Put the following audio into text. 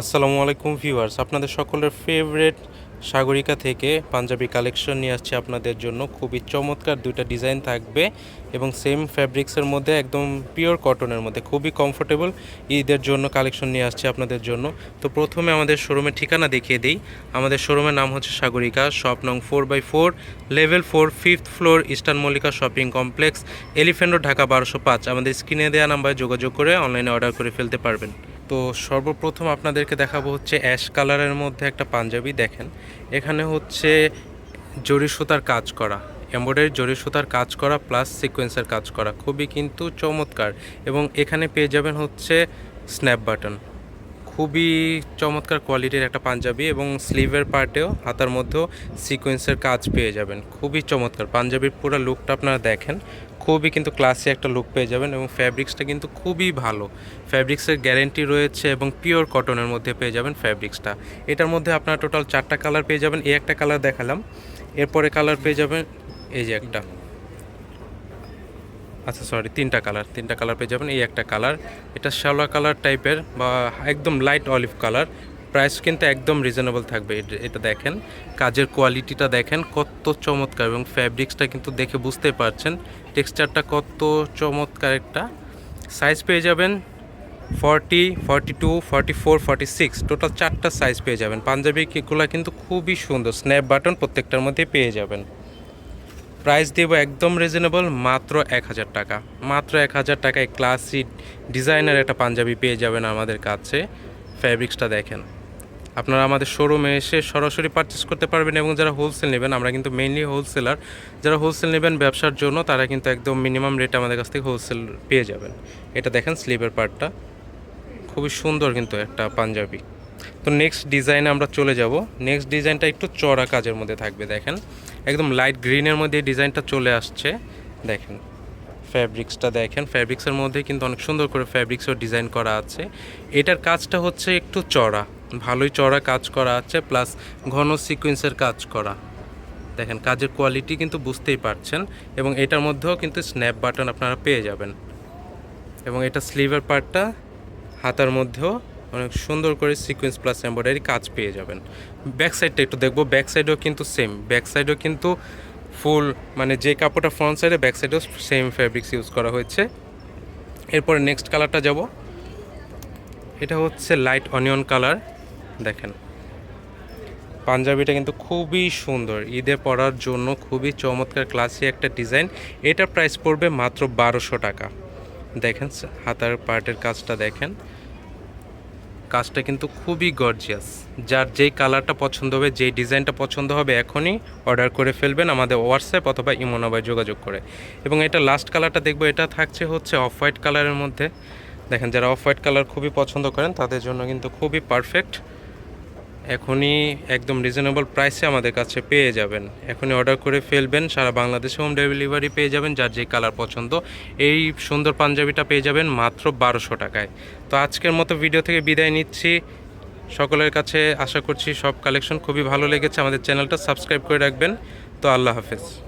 আসসালামু আলাইকুম ভিউয়ার্স, আপনাদের সকলের ফেভারেট সাগরিকা থেকে পাঞ্জাবি কালেকশন নিয়ে আসছি আপনাদের জন্য। খুবই চমৎকার দুইটা ডিজাইন থাকবে এবং সেম ফ্যাব্রিক্সের মধ্যে একদম পিওর কটনের মধ্যে। খুবই কমফোর্টেবল ঈদের জন্য কালেকশন নিয়ে আসছি আপনাদের জন্য। তো প্রথমে আমাদের শোরুমের ঠিকানা দেখিয়ে দিই। আমাদের শোরুমের নাম হচ্ছে সাগরিকা শপ নং four by four level four fifth floor eastern Mallika shopping complex elephant Dhaka বারোশো পাঁচ। আমাদের স্ক্রিনে দেওয়া নাম্বারে যোগাযোগ করে অনলাইনে অর্ডার করে ফেলতে পারবেন। তো সর্বপ্রথম আপনাদেরকে দেখাবো হচ্ছে অ্যাশ কালারের মধ্যে একটা পাঞ্জাবি, দেখেন। এখানে হচ্ছে জরি সুতার কাজ করা, এমব্রয়ডারি জরি সুতার কাজ করা প্লাস সিকোয়েন্সের কাজ করা, খুবই কিন্তু চমৎকার। এবং এখানে পেয়ে যাবেন হচ্ছে স্ন্যাপ বাটন, খুবই চমৎকার কোয়ালিটির একটা পাঞ্জাবি এবং স্লিভের পার্টেও হাতার মধ্যেও সিকোয়েন্সের কাজ পেয়ে যাবেন, খুবই চমৎকার। পাঞ্জাবির পুরো লুকটা আপনারা দেখেন খুবই কিন্তু ক্লাসি একটা লুক পেয়ে যাবেন এবং ফ্যাব্রিক্সটা কিন্তু খুবই ভালো। ফ্যাব্রিক্সের গ্যারেন্টি রয়েছে এবং পিওর কটনের মধ্যে পেয়ে যাবেন ফ্যাব্রিক্সটা এটার মধ্যে আপনারা টোটাল চারটা কালার পেয়ে যাবেন। এই একটা কালার দেখালাম। এরপরে কালার পেয়ে যাবেন এই যে একটা। আচ্ছা সরি তিনটা কালার তিনটা কালার পেয়ে যাবেন। এই একটা কালার এটা শ্যাওলা কালার টাইপের বা একদম লাইট অলিভ কালার প্রাইস কিন্তু একদম রিজনেবল থাকবে। এটা- দেখেন, কাজের কোয়ালিটিটা দেখেন কত চমৎকার এবং ফ্যাব্রিক্সটা কিন্তু দেখে বুঝতে পারছেন টেক্সচারটা কত চমৎকার একটা। সাইজ পেয়ে যাবেন forty forty two forty four forty six total চারটা সাইজ পেয়ে যাবেন। পাঞ্জাবি পাঞ্জাবিগুলো কিন্তু খুবই সুন্দর স্ন্যাপ বাটন প্রত্যেকটার মধ্যে পেয়ে যাবেন। প্রাইস দেবো একদম রিজনেবল মাত্র এক হাজার টাকা। মাত্র এক হাজার টাকায় ক্লাসি ডিজাইনার একটা পাঞ্জাবি পেয়ে যাবেন আমাদের কাছে। ফ্যাব্রিক্সটা দেখেন। আপনারা আমাদের শোরুমে এসে সরাসরি পারচেস করতে পারবেন এবং যারা হোলসেল নেবেন, আমরা কিন্তু মেইনলি হোলসেলার যারা হোলসেল নেবেন ব্যবসার জন্য, তারা কিন্তু একদম মিনিমাম রেট আমাদের কাছ থেকে হোলসেল পেয়ে যাবেন। এটা দেখেন স্লিভের পার্টটা খুবই সুন্দর কিন্তু একটা পাঞ্জাবি। তো নেক্সট ডিজাইনে আমরা চলে যাব। নেক্সট ডিজাইনটা একটু চড়া কাজের মধ্যে থাকবে, দেখেন। একদম লাইট গ্রিনের মধ্যে ডিজাইনটা চলে আসছে। দেখেন ফ্যাব্রিক্সটা দেখেন। ফ্যাব্রিক্সের মধ্যে কিন্তু অনেক সুন্দর করে ফ্যাব্রিক্সও ডিজাইন করা আছে। এটার কাজটা হচ্ছে একটু চড়া ভালোই চড়া কাজ করা আছে প্লাস ঘন সিকোয়েন্সের কাজ করা। দেখেন, কাজের কোয়ালিটি কিন্তু বুঝতেই পারছেন এবং এটার মধ্যেও কিন্তু স্ন্যাপ বাটন আপনারা পেয়ে যাবেন। এবং এটা স্লিভের পার্টটা হাতার মধ্যেও অনেক সুন্দর করে সিকোয়েন্স প্লাস এমব্রয়ডারি কাজ পেয়ে যাবেন। ব্যাক সাইডটা একটু দেখব ব্যাক সাইডেও কিন্তু সেম ব্যাক সাইডেও কিন্তু ফুল মানে যে কাপড়টা ফ্রন্ট সাইডে ব্যাক সাইডেও সেম ফ্যাব্রিক্স ইউজ করা হয়েছে। এরপরে নেক্সট কালারটা যাব। এটা হচ্ছে লাইট অনিয়ন কালার দেখেন। পাঞ্জাবিটা কিন্তু খুবই সুন্দর। ঈদে পরার জন্য খুবই চমৎকার ক্লাসি একটা ডিজাইন এটা প্রাইস পড়বে মাত্র বারোশো টাকা। দেখেন হাতার পার্টের কাজটা দেখেন। কাজটা কিন্তু খুবই গর্জিয়াস যার যেই কালারটা পছন্দ হবে, যেই ডিজাইনটা পছন্দ হবে, এখনই অর্ডার করে ফেলবেন আমাদের হোয়াটসঅ্যাপ অথবা ইমোনাবাই যোগাযোগ করে। এবং এটা লাস্ট কালারটা দেখব, এটা থাকছে হচ্ছে অফ হোয়াইট কালারের মধ্যে। দেখেন, যারা অফ হোয়াইট কালার খুবই পছন্দ করেন, তাদের জন্য কিন্তু খুবই পারফেক্ট এখনই একদম রিজনেবল প্রাইসে আমাদের কাছে পেয়ে যাবেন। এখনই অর্ডার করে ফেলবেন, সারা বাংলাদেশে হোম ডেলিভারি পেয়ে যাবেন, যার যে কালার পছন্দ। এই সুন্দর পাঞ্জাবিটা পেয়ে যাবেন মাত্র বারোশো টাকায়। তো আজকের মতো ভিডিও থেকে বিদায় নিচ্ছি। সকলের কাছে আশা করছি সব কালেকশন খুবই ভালো লেগেছে। আমাদের চ্যানেলটা সাবস্ক্রাইব করে রাখবেন। তো আল্লাহ হাফেজ।